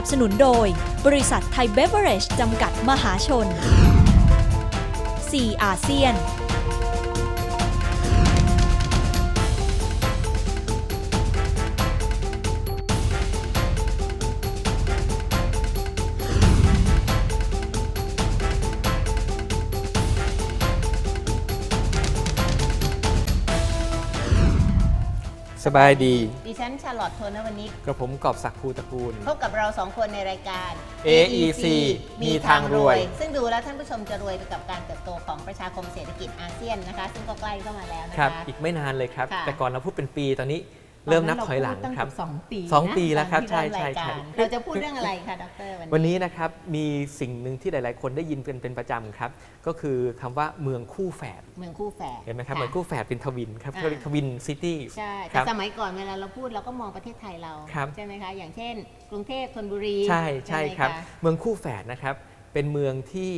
นับสนุนโดย บริษัทไทยเบเวอร์เรจจำกัดมหาชน 4 อาเซียน สบายดี ดิฉันชาลอตโทนวันนี้กับผมกอบศักดิ์ภูตระกูล พบกับเราสองคนในรายการ AEC มีทางรวย ซึ่งดูแล้วท่านผู้ชมจะรวยไปกับการเติบโตของประชาคมเศรษฐกิจอาเซียนนะคะ ซึ่งก็ใกล้เข้ามาแล้วนะครัคะบอีกไม่นานเลยครับค่ะแต่ก่อนเราพูดเป็นปีตอนนี้ เริ่มนับถอยหลังตนนั้นครับเาพูดตั้งเกือบสองปีสองปีนะแล้วครับตอนที่ใช่เริ่มใช่รายการใช่เราจะพูดเรื่องอะไรคะดรวันนี้วันนี้นะครับมีสิ่งหนึ่งที่หลาย ๆ คนได้ยินเป็นเป็นประจำครับ ก็คือคำว่าเมืองคู่แฝดเมืองคู่แฝดเห็นไหมครับะเหมือนคู่แฝดเป็นทวินครับอ่าเขาเรียกทวินซิตี้ใช่คแต่รับสมัยก่อนเวลาเราพูดเราก็มองประเทศไทยเราครับใช่ไหมคะอย่างเช่น กรุงเทพธนบุรีใช่ใช่ไหมะครับเมืองคู่แฝดนะครับเป็นเมืองที่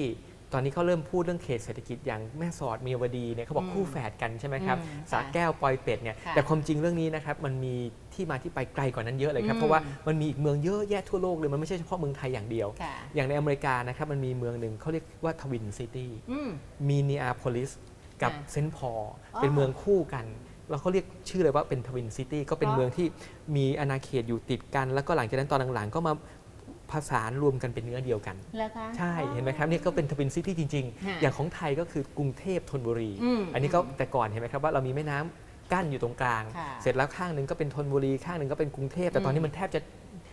ตอนนี้เขาเริ่มพูดเรื่องเขตเศรษฐกิจอย่างแม่สอดเมียวดีเนี่ยเขาบอกอืมคู่แฝดกันใช่ไหมครับอืมสาแก้วปอยเป็ดเนี่ยค่ะแต่ความจริงเรื่องนี้นะครับมันมีที่มาที่ไปไกลกว่านั้นเยอะเลยครับอืมเพราะว่ามันมีอีกเมืองเยอะแยะทั่วโลกเลย มันไม่ใช่เฉพาะเมืองไทยอย่างเดียวค่ะอย่างในอเมริกานะครับมันมีเมืองหนึ่งเขาเรียกว่าทวินซิตี้อืมมีนีอาโพลิสกับค่ะเซนต์พอลอ๋อเป็นเมืองคู่กันแล้วเขาเรียกชื่อเลยว่าเป็นทวินซิตี้ก็เป็นอ๋อเมืองที่มีอาณาเขตอยู่ติดกัน แล้วก็หลังจากนั้นตอนหลังๆ ก็มา ผสานรวมกันเป็นเนื้อเดียวกัน แล้วคะ ใช่เห็นไหมครับนี่ก็เป็นทวินซิตี้จริงค่ะๆอย่างของไทยก็คือกรุงเทพธนบุรี อืมอันนี้ก็แต่ก่อนเห็นไหมครับว่าเรามีแม่น้ำกั้นอยู่ตรงกลาง ค่ะเสร็จแล้วข้างหนึ่งก็เป็นธนบุรีข้างหนึ่งก็เป็นกรุงเทพแต่ตอนนี้มันแทบจะ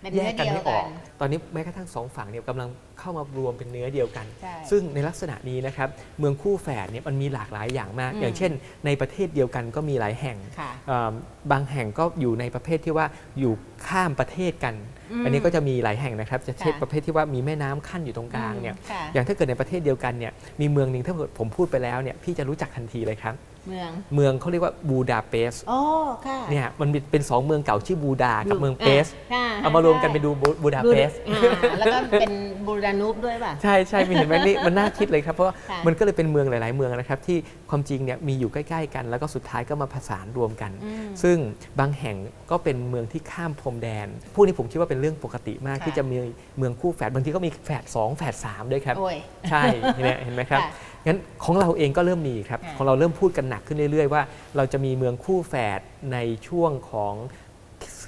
เป็นแยเนื้อกกันเดียวไม่อกัอกนตอนนี้แม้กระทั่งสองฝั่งเนี่ยกำลังเข้ามารวมเป็นเนื้อเดียวกัน ใช่ซึ่งในลักษณะนี้นะครับเมืองคู่แฝดเนี่ยมันมีหลากหลายอย่างมาก อืม อย่างเช่น ในประเทศเดียวกันก็มีหลายแห่งค่ะ เอ่อบางแห่งก็อยู่ในประเภทที่ว่าอยู่ข้ามประเทศกัน อืมอันนี้ก็จะมีหลายแห่งนะครับจะเช่นค่ะ ประเภทที่ว่ามีแม่น้ำขั้นอยู่ตรงกลางเนี่ย ค่ะ อย่างถ้าเกิดในประเทศเดียวกันเนี่ยมีเมืองหนึ่งถ้าเกิดผมพูดไปแล้วเนี่ยพี่จะรู้จักทันทีเลยครับ เมืองเมืองเขาเรียกว่าบูดาเปสต์โอ้ค่ะ เนี่ยมันมีเป็นสองเมืองเก่าชื่อบูดากับเมืองเปสต์ค่ะ เอามารวมกันเป็นดูบูบูดาบูเปดาสต์ อ่าแล้วก็เป็นบูรานูปด้วยป่ะ ใช่ใช่มีเห็นไหมนี่มันน่าคิดเลยครับ เพราะว่าค่ะมันก็เลยเป็นเมืองหลาย ๆ เมืองนะครับ ที่ความจริงเนี่ยมีอยู่ใกล้ ๆ กัน แล้วก็สุดท้ายก็มาผสานรวมกัน อืมซึ่งบางแห่งก็เป็นเมืองที่ข้ามพรมแดน พวกนี้ผมคิดว่าเป็นเรื่องปกติมากค่ะ ที่จะมีเมืองคู่แฝดบางทีก็มีแฝด2แฝด3ด้วยครับ โอ้ย ใช่เห็นไหมเห็นไหมครับค่ะงั้นของเราเองก็เริ่มมีครับ ค่ะของเราเริ่มพูดกันหนักขึ้นเรื่อย ๆ ว่า เราจะมีเมืองคู่แฝดในช่วงของ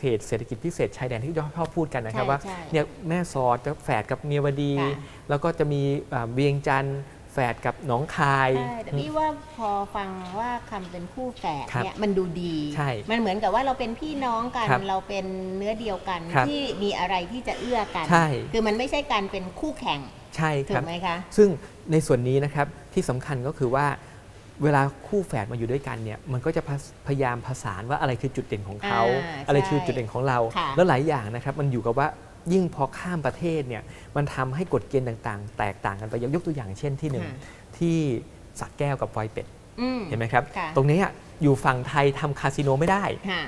เขตเศรษฐกิจพิเศษชายแดนที่ชอบพูดกันนะครับ ใช่ว่าใช่เนี่ยแม่สอดจะแฝดกับเมียวดี ค่ะ แล้วก็จะมีอ่าเวียงจันทร์แฝดกับหนองคาย ใช่แต่พี่ว่าพอฟังว่าคำเป็นคู่แฝดครับเนี่ยมันดูดี ใช่มันเหมือนกับว่าเราเป็นพี่น้องกัน ครับเราเป็นเนื้อเดียวกันครับที่มีอะไรที่จะเอื้อกัน ใช่ คือมันไม่ใช่การเป็นคู่แข่งใช่ถูครักบไหมคะ ซึ่งในส่วนนี้นะครับที่สำคัญก็คือว่า เวลาคู่แฝดมาอยู่ด้วยกันเนี่ยมันก็จะพะพยายามผสานว่าอะไรคือจุดเด่นของเขา อ่าอะไรใช่คือจุดเด่นของเรา ค่ะ แล้วหลายอย่างนะครับมันอยู่กับว่ายิ่งพอข้ามประเทศเนี่ยมันทำให้กฎเกณฑ์ต่างๆ แตกต่างกันไปยกตัวอย่างเช่นที่หนึ่งค่ะ ที่สักแก้วกับปอยเป็ดอืม เห็นไหมครับ ค่ะ ตรงนี้อะอยู่ฝั่งไทยทำคาสิโนไม่ได้ ค่ะ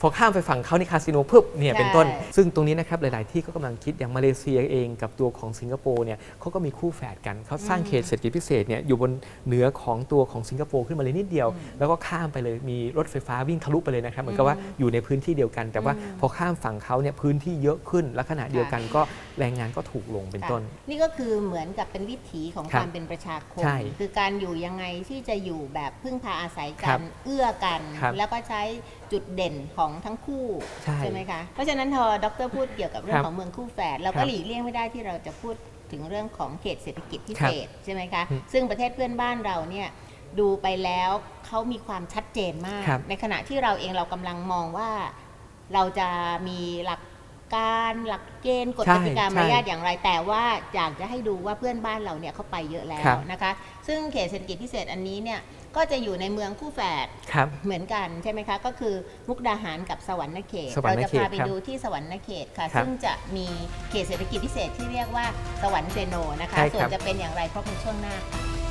พอข้ามไปฝั่งเขานี่คาสิโนเพิ่เนี่ยใช่เป็นต้น ซึ่งตรงนี้นะครับหลาย ๆ ที่ก็กำลังคิดอย่างมาเลเซียเองกับตัวของสิงคโปร์เนี่ยเขาก็มีคู่แฝดกันเขาสร้างอืมเขตเศรษฐกิจพิเศษเนี่ยอยู่บนเหนือของตัวของสิงคโปร์ขึ้นมาเลยนิดเดียว แล้วก็ข้ามไปเลยมีรถไฟฟ้าวิ่งทะลุไปเลยนะครับเหมือนกับว่าอยู่ในพื้นที่เดียวกัน แต่ว่าอืมพอข้ามฝั่งเขาเนี่ยพื้นที่เยอะขึ้น และขณะเดียวกันก็แรงงานก็ถูกลงเป็นต้นค่ะนี่ก็คือเหมือนกับเป็นวิถีของครัคบวามเป็นประชาคมใช่คือการอยู่ยังไงที่จะอยู่แบบพึ่งพาอาศัยครักับนเอื้อกันครับแล้วก็ใช้จุดเด่นของทั้งคู่ใช่ไหมคะ เพราะฉะนั้นพอดรพูดเกี่ยวกับเรื่อครังบของเมืองคู่แฝดเราคก็รับหลีกเลี่ยงไม่ได้ที่เราจะพูดถึงเรื่องของเขตเศรษฐกิจพิครัเศบษใช่ไหมคะอืมซึ่งประเทศเพื่อนบ้านเราเนี่ยดูไปแล้วเขามีความชัดเจนมากครับในขณะที่เราเองเรากำลังมองว่าเราจะมีหลักการหลักเกณฑ์กฎใช่กติกามารยาทใช่อย่างไรแต่ว่าอยากจะให้ดูว่าเพื่อนบ้านเราเนี่ยเขาไปเยอะแล้ครัวบนะคะ ซึ่งเขตเศรษฐกิจพิเศษอันนี้เนี่ย ก็จะอยู่ในเมืองคู่แฝดครับ เหมือนกันใช่ไหมคะ ก็คือมุกดาหารกับสวรรณเขตสวรรเราณจะเขตพาไปครับดูที่สวรรณเขตค่ะ ครับซึ่งจะมีเขตเศรษฐกิจพิเศษที่เรียกว่าสวรรค์เซโนนะคะ ใช่ครับ ส่วนจะเป็นอย่างไรพบในช่วงหน้าค่ะ